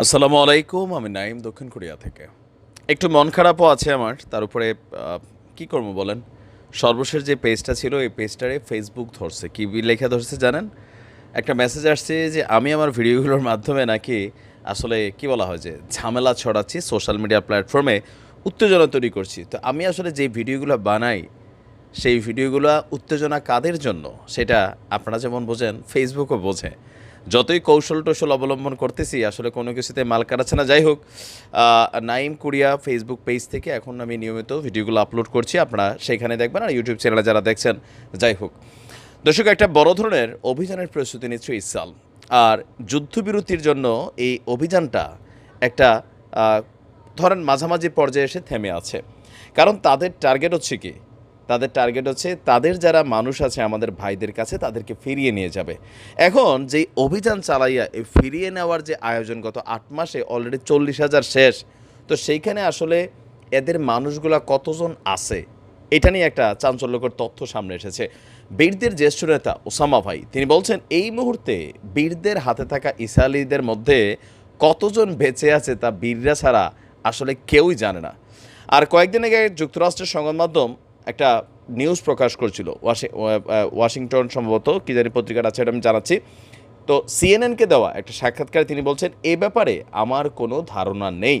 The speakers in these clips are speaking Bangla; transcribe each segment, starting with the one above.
আসসালামু আলাইকুম, আমি নাইম দক্ষিণ কোরিয়া থেকে। একটু মন খারাপও আছে আমার, তার উপরে কি করব বলেন? সর্বশেষ যে পেজটা ছিল, এই পেজটারে ফেসবুক ধরছে। কি লেখা ধরছে জানেন? একটা মেসেজ আসছে যে, আমি আমার ভিডিওগুলোর মাধ্যমে নাকি আসলে কি বলা হয় যে, ঝামেলা ছড়াচ্ছি সোশ্যাল মিডিয়া প্ল্যাটফর্মে উত্তেজনা তৈরি করছি। তো আমি আসলে যে ভিডিওগুলো বানাই, সেই ভিডিওগুলো উত্তেজনা কাদের জন্য? সেটা আপনারা যেমন বোঝেন ফেসবুকও বোঝে। যতই কৌশল টৌশল অবলম্বন করতেছি, আসলে কোনো কিছুতে মাল কাটাচ্ছে না। যাই হোক নাইম কুরিয়া ফেসবুক পেজ থেকে এখন আমি নিয়মিত ভিডিওগুলো আপলোড করছি, আপনারা সেখানে দেখবেন। আর ইউটিউব চ্যানেলে যারা দেখছেন, যাই হোক। দর্শক, একটা বড় ধরনের অভিযানের প্রস্তুতি নিচ্ছে ইসাল আর যুদ্ধবিরতির জন্য এই অভিযানটা একটা ধরেন মাঝামাঝি পর্যায়ে এসে থেমে আছে। কারণ তাদের টার্গেট হচ্ছে কি? তাদের টার্গেট হচ্ছে তাদের যারা মানুষ আছে আমাদের ভাইদের কাছে তাদেরকে ফিরিয়ে নিয়ে যাবে। এখন যেই অভিযান চালাইয়া এই ফিরিয়ে নেওয়ার যে আয়োজন গত আট মাসে অলরেডি চল্লিশ হাজার শেষ, তো সেইখানে আসলে এদের মানুষগুলা কতজন আছে? এটা নিয়ে একটা চাঞ্চল্যকর তথ্য সামনে এসেছে। বীরদের জ্যেষ্ঠ নেতা ওসামা ভাই, তিনি বলছেন, এই মুহূর্তে বীরদের হাতে থাকা ইসালিদের মধ্যে কতজন বেঁচে আছে তা বীররা ছাড়া আসলে কেউই জানে না। আর কয়েকদিন আগে যুক্তরাষ্ট্রের সংবাদ মাধ্যম একটা নিউজ প্রকাশ করছিল। ওয়াশি- ওয়াশিংটন সম্ভবত, কি জানি পত্রিকাটা আছে, এটা আমি জানাচ্ছি। তো সিএনএনকে দেওয়া, একটা সাক্ষাৎকারে তিনি বলছেন, এ ব্যাপারে আমার কোনো ধারণা নেই।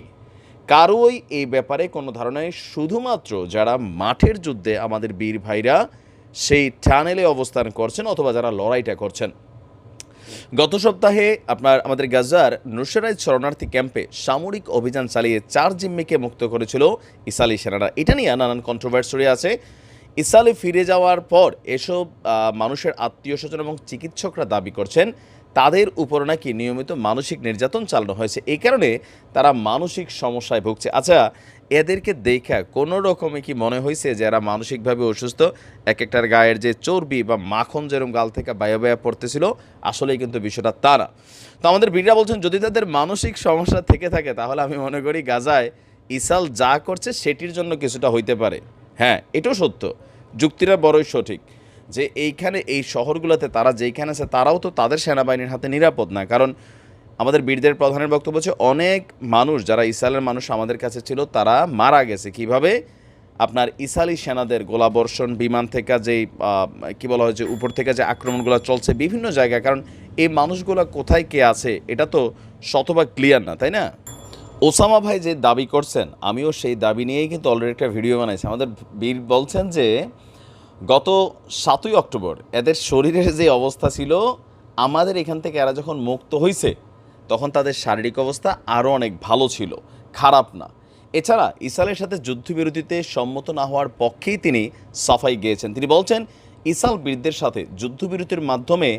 কারোই এই ব্যাপারে কোনো ধারণা নেই। শুধুমাত্র যারা মাঠের যুদ্ধে আমাদের বীর ভাইরা সেই টানেলে অবস্থান করছেন অথবা যারা লড়াইটা করছেন। গত সপ্তাহে আপনার, আমাদের গাজার নুসরাইজ শরণার্থী ক্যাম্পে সামরিক অভিযান চালিয়ে চার জিম্মিকে মুক্ত করেছিল ইসালি সেনারা। এটা নিয়ে নানান কন্ট্রোভার্সি আছে। ইসালে ফিরে যাওয়ার পর এসব মানুষের আত্মীয় স্বজন এবং চিকিৎসকরা দাবি করছেন তাদের উপর নাকি নিয়মিত মানসিক নির্যাতন চালানো হয়েছে। এই কারণে তারা মানসিক সমস্যায় ভুগছে। আচ্ছা এদেরকে দেখা কোনো রকমে কি মনে হয়েছে যে এরা মানসিকভাবে অসুস্থ? এক একটার গায়ের যে চর্বি বা মাখন যেরকম গাল থেকে বায়া বায়া পড়তেছিল, আসলেই কিন্তু বিষয়টা তা না তো আমাদের বীররা বলছেন, যদি তাদের মানসিক সমস্যা থেকে থাকে, তাহলে আমি মনে করি গাজায় ইসাল যা করছে, সেটির জন্য কিছুটা হইতে পারে। হ্যাঁ এটাও সত্য। যুক্তিটা বড়ই সঠিক। যে এইখানে এই শহরগুলোতে তারা যেইখানে আছে তারাও তো তাদের সেনাবাহিনীর হাতে নিরাপদ না। কারণ আমাদের বীরদের প্রধানের বক্তব্য হচ্ছে অনেক মানুষ যারা ইসরায়েলের মানুষ আমাদের কাছে ছিল তারা মারা গেছে। কীভাবে? আপনার ইসালি সেনাদের গোলাবর্ষণ বিমান থেকে আহ, কি বলা হয় যে উপর থেকে যে আক্রমণগুলো চলছে বিভিন্ন জায়গায়। কারণ এই মানুষগুলো কোথায় কে আছে এটা তো শতভাগ ক্লিয়ার না তাই না? ওসামা ভাই যে দাবি করছেন আমিও সেই দাবি নিয়েই কিন্তু অলরেডি একটা ভিডিও বানাইছি। আমাদের বীর বলছেন যে গত সাতই অক্টোবর এদের শরীরের যে অবস্থা ছিল, আমাদের এখান থেকে এরা যখন মুক্ত হয়েছে তখন তাদের শারীরিক অবস্থা আরও অনেক ভালো ছিল, খারাপ না। এছাড়া ইসালের সাথে যুদ্ধবিরতিতে সম্মত না হওয়ার পক্ষেই তিনি সাফাই গিয়েছেন। তিনি বলছেন, ইসাল বীরদের সাথে যুদ্ধবিরতির মাধ্যমে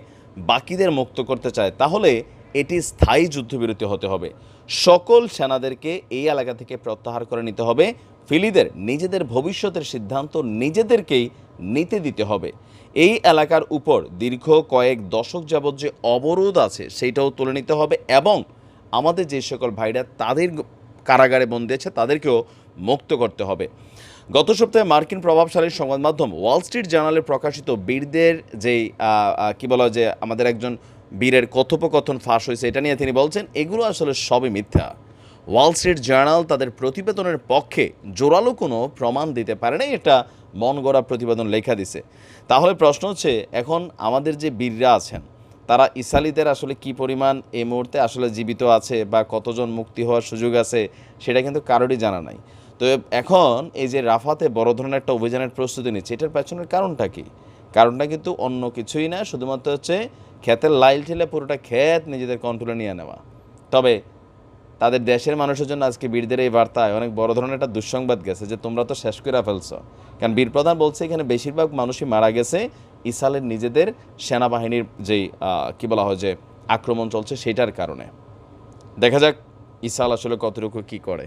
বাকিদের মুক্ত করতে চায়, তাহলে এটি স্থায়ী যুদ্ধবিরতি হতে হবে। সকল সেনাদেরকে এই এলাকা থেকে প্রত্যাহার করে নিতে হবে। ফিলিদের নিজেদের ভবিষ্যতের সিদ্ধান্ত নিজেদেরকেই নিতে দিতে হবে। এই এলাকার উপর দীর্ঘ কয়েক দশক যাবৎ যে অবরোধ আছে সেইটাও তুলে নিতে হবে এবং আমাদের যে সকল ভাইরা তাদের কারাগারে বন্দী আছে, তাদেরকেও মুক্ত করতে হবে। গত সপ্তাহে মার্কিন প্রভাবশালী সংবাদ মাধ্যম ওয়াল স্ট্রিট জার্নালে প্রকাশিত বীরদের যেই কি বলা যে আমাদের একজন বীরের কথোপকথন ফাঁস হয়েছে, এটা নিয়ে তিনি বলছেন, এগুলো আসলে সবই মিথ্যা। ওয়াল স্ট্রিট জার্নাল তাদের প্রতিবেদনের পক্ষে জোরালো কোনো প্রমাণ দিতে পারে না এটা মন গড়া প্রতিবেদন লেখা দিছে। তাহলে প্রশ্ন হচ্ছে, এখন আমাদের যে বীররা আছেন, তারা ইসালিদের আসলে কি পরিমাণ এই মুহূর্তে আসলে জীবিত আছে বা কতজন মুক্তি হওয়ার সুযোগ আছে, সেটা কিন্তু কারোরই জানা নাই। তো এখন এই যে রাফাতে বড় ধরনের একটা অভিযানের প্রস্তুতি নিচ্ছে, এটার পেছনের কারণটা কি? কারণটা কিন্তু অন্য কিছুই না, শুধুমাত্র হচ্ছে ক্ষেতের লাইল ঠেলে পুরোটা ক্ষেত নিজেদের কন্ট্রোলে নিয়ে নেওয়া। তবে তাদের দেশের মানুষের জন্য আজকে বীরদের এই বার্তায় অনেক বড় ধরনের একটা দুঃসংবাদ গেছে যে তোমরা তো শেষ করে ফেলছো। কারণ বীর প্রধান বলছে এখানে বেশিরভাগ মানুষই মারা গেছে ইসালের নিজেদের সেনাবাহিনীর যেই কি বলা হয় যে আক্রমণ চলছে সেটার কারণে। দেখা যাক ইসাল আসলে কতটুকু কি করে।